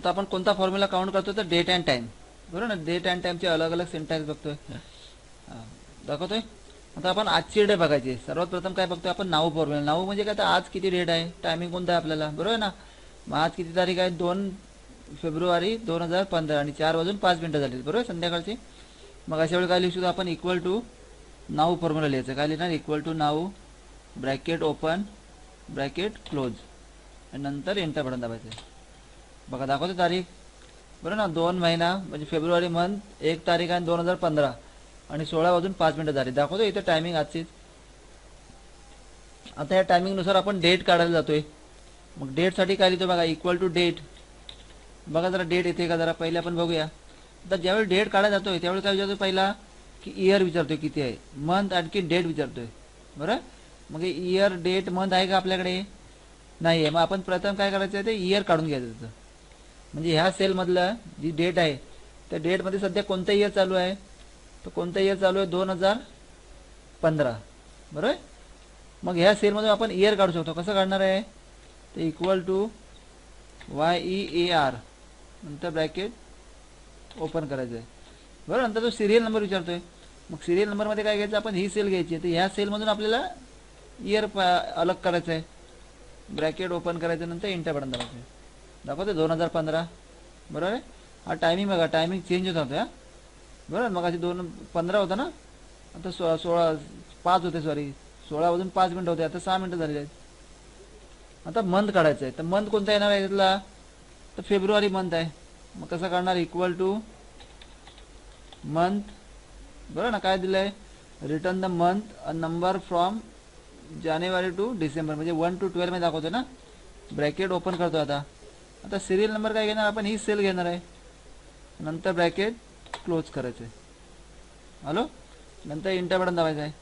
आता आपण कोणता फॉर्म्युला काउंट करतो तर डेट अँड टाइम बरोबर ना? डेट अँड टाइमचे अलग अलग सिंटॅक्स बघतोय. दाखवतोय? आता आपण आजची डेट बघायची. सर्वात प्रथम काय बघतोय आपण? नाव फॉर्म्युला नाव म्हणजे काय? तर आज किती डेट आहे? टायमिंग कोणता आहे आपल्याला? बरोबर आहे ना? मग आज किती तारीख आहे? दोन फेब्रुवारी दोन हजार पंधरा आणि चार वाजून पाच मिनटं झाली बरोबर? संध्याकाळची. मग अशा वेळी काय लिहू शकतो आपण? इक्वल टू नाव फॉर्म्युला लिहायचं. काय लिहिणार? इक्वल टू नाव ब्रॅकेट ओपन ब्रॅकेट क्लोज आणि नंतर एंटर बटन दाबायचं. बघा दाखवतो तारीख. बरं ना दोन महिना म्हणजे फेब्रुवारी मंथ एक तारीख आहे दोन हजार पंधरा. आणि सोळा वाजून पाच मिनिटं झाली. दाखवतो इथं टायमिंग आजचीच आता या टायमिंगनुसार आपण डेट काढायला जातोय. मग डेटसाठी काय लिहितो बघा इक्वल टू डेट बघा जरा डेट येते का जरा पहिले आपण बघूया. आता ज्यावेळी डेट काढायला जातोय त्यावेळी काय विचारतोय पहिला? की इयर विचारतोय किती आहे? मंथ आणखी डेट विचारतोय. बरं? मग इयर डेट मंथ आहे का आपल्याकडे? नाही आहे मग आपण प्रथम काय करायचं आहे ते इयर काढून घ्यायचं त्याचं म्हणजे ह्या सेलमधला जी डेट आहे त्या डेटमध्ये सध्या कोणतं इयर चालू आहे? तर कोणतं इयर चालू आहे? दोन हजार पंधरा. बरोबर? मग ह्या सेलमधून आपण इयर काढू शकतो. कसं काढणार आहे? तर equal to Y E A R नंतर ब्रॅकेट ओपन करायचं आहे. बरोबर? नंतर तो सिरियल नंबर विचारतोय. मग सिरियल नंबरमध्ये काय घ्यायचं? आपण ही सेल घ्यायची आहे. तर ह्या सेलमधून आपल्याला इयर अलग करायचं आहे. ब्रॅकेट ओपन करायचं नंतर इंटर बटन दाबायचं आहे. दाखवते दोन हजार पंधरा. बरोबर आहे? हा टायमिंग बघा टायमिंग चेंज होत होता बरोबर मग अशी दोन पंधरा होता ना? आता सो सोळा पाच होते सॉरी सोळा वाजून पाच मिनटं होते आता सहा मिनटं झाले आहेत. आता मंथ काढायचं आहे. तर मंथ कोणता येणार आहे यातला तर फेब्रुवारी मंथ आहे. मग कसं काढणार? इक्वल टू मंथ बरोबर ना? काय दिलं आहे return the month a number from January to December. म्हणजे वन टू ट्वेल्वमध्ये दाखवतो ना? ब्रॅकेट ओपन करतो आता. आता सिरियल नंबर काय घेणार? आपण ही सेल घेणार आहे. नंतर ब्रॅकेट क्लोज करायचं. आहे हॅलो नंतर इंटर बटन दाबायचं आहे.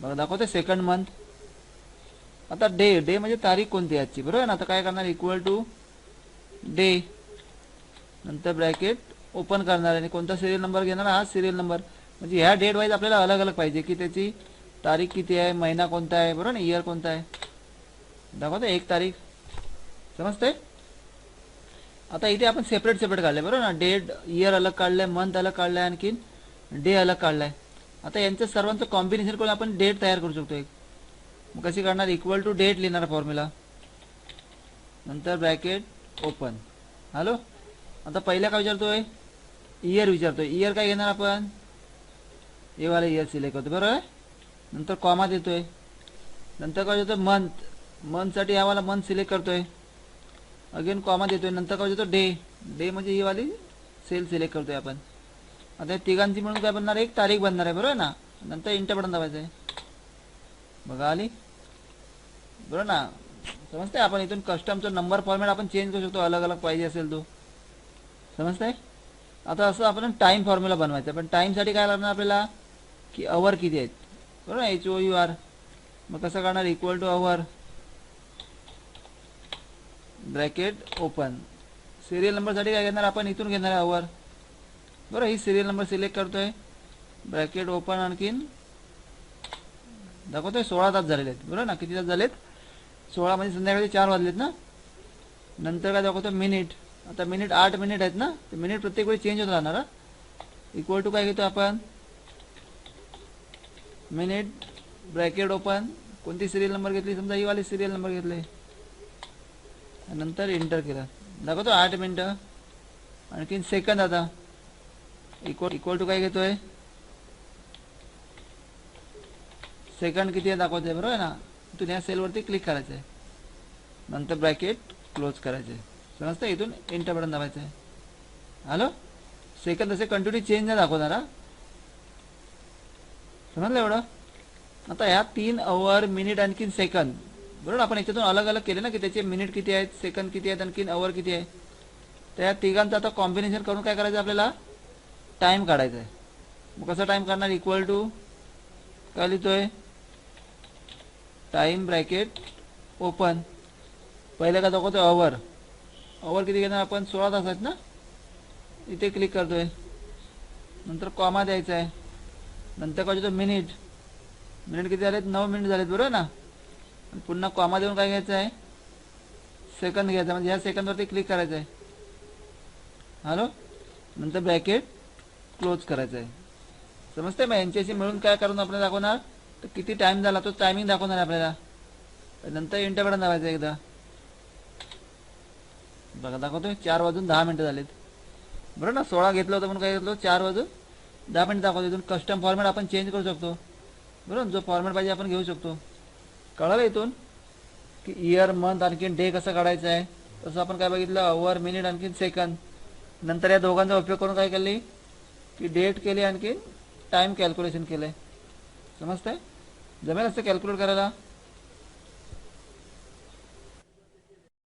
बघा दाखवते सेकंड मंथ आता डे डे म्हणजे तारीख कोणती आजची? बरोबर ना? आता काय करणार? इक्वल टू डे नंतर ब्रॅकेट ओपन करणार आणि कोणता सिरियल नंबर घेणार? हा सिरियल नंबर म्हणजे ह्या डेट वाईज आपल्याला अलग अलग पाहिजे की त्याची तारीख किती आहे महिना कोणता आहे बरोबर ना? इयर कोणता आहे? दाखवतो एक तारीख. समजते आता इथे आपण सेपरेट सेपरेट काढले बरोबर ना? डेट इयर अलग काढलंय मंथ अलग काढलाय आणखीन डे अलग काढलाय. आता यांचं सर्वांचं कॉम्बिनेशन करून आपण डेट तयार करू शकतो एक. मग कशी काढणार इक्वल टू डेट लिहिणार फॉर्म्युला नंतर ब्रॅकेट ओपन हॅलो आता पहिला काय विचारतोय? इयर विचारतोय. इयर काय घेणार आपण? एवाला वाला इयर सिलेक्ट करतो बरोबर? नंतर कॉमा देतोय. नंतर काय होतं मंथ मंथसाठी यावाला मंथ सिलेक्ट करतोय. अगेन कॉमा देतोय नंतर काय देतो डे डे म्हणजे ही वाली सेल सिलेक्ट करतोय आपण. आता तिघांची म्हणून काय बनणार? एक तारीख बनणार आहे बरोबर ना? नंतर इंटर बटन दाबायचं आहे बघा आली? बरोबर ना? समजते आपण इथून कस्टमचा नंबर फॉर्मॅट आपण चेंज करू शकतो. अलग अलग पाहिजे असेल तो. समजतंय? आता असं आपण टाईम फॉर्म्युला बनवायचा. पण टाईमसाठी काय लागणार आपल्याला? की अवर किती आहेत? बरोबर एच ओ यू आर मग कसं करणार equal to hour bracket open. Serial नंबरसाठी काय घेणार? आपण इथून घेणार आहे अवर बरं ही सिरियल नंबर सिलेक्ट करतोय. ब्रॅकेट ओपन आणखीन. दाखवतोय सोळा तास झालेले आहेत. बरोबर ना किती तास झालेत? सोळा म्हणजे संध्याकाळी चार वाजलेत ना? नंतर काय दाखवतो मिनिट. आता मिनिट आठ मिनिट आहेत ना? ते मिनिट प्रत्येक वेळी चेंज होत राहणार इक्वल टू काय घेतो आपण? Minute bracket open. कोणती सिरियल नंबर घेतली? समजा ही वाली सिरियल नंबर घेतली. नंतर एंटर केलं. दाखवतो आठ मिनटं. आणखीन सेकंद आता. इक्वल इक्वल टू काय घेतोय? सेकंड किती आहे दाखवतोय बरोबर आहे ना? इथून या सेलवरती क्लिक करायचं आहे नंतर ब्रॅकेट क्लोज करायचे समजतं इथून एंटर बटन दाबायचं आहे हॅलो सेकंद असे कंटिन्यू चेंज नाही दाखवणार समजलं एवढं? आता ह्या तीन अवर मिनिट आणखीन सेकंद बरोबर आपण याच्यातून अलग अलग केले ना की त्याचे मिनिट किती आहेत सेकंद किती आहेत आणखीन अवर किती आहे. त्या तिघांचं आता कॉम्बिनेशन करून काय करायचं आपल्याला? टाईम काढायचा आहे. मग कसं टाईम काढणार? इक्वल टू काय लिहितोय? टाईम ब्रॅकेट ओपन पहिले का दाखवतोय अवर अवर किती घेणार आपण? सोळा तास आहेत ना? इथे क्लिक करतोय. नंतर कॉमा द्यायचा आहे. नंतर काय तो मिनिट मिनिट किती झालेत? नऊ मिनिट झालेत बरोबर ना? पुन्हा कॉमा देऊन काय घ्यायचं आहे? सेकंद घ्यायचा म्हणजे ह्या सेकंदवरती क्लिक करायचं आहे. हॅलो नंतर ब्रॅकेट क्लोज करायचं आहे. समजते मग? यांच्याशी मिळून काय करून आपल्याला दाखवणार? तर किती टाइम झाला? तो टायमिंग दाखवणार आपल्याला. नंतर इंटर बटन दाबायचं एकदा. बघा दाखवतोय? चार वाजून दहा मिनटं झालेत. बरोबर ना? सोळा घेतलं होतं म्हणून काय घेतलं? चार वाजून दहा मिनटं दाखवतो इथून कस्टम फॉर्मॅट आपण चेंज करू शकतो. बरोबर जो फॉर्मॅट पाहिजे आपण घेऊ शकतो. कळालं इथून? की इयर मंथ आणखीन डे कसं काढायचं आहे? तसं आपण काय बघितलं? अवर मिनिट आणखीन सेकंद नंतर या दोघांचा उपयोग करून काय केली? की डेट केली आणखीन टाईम कॅल्क्युलेशन केलं आहे समजतंय? जमेल असतं कॅल्क्युलेट करायला?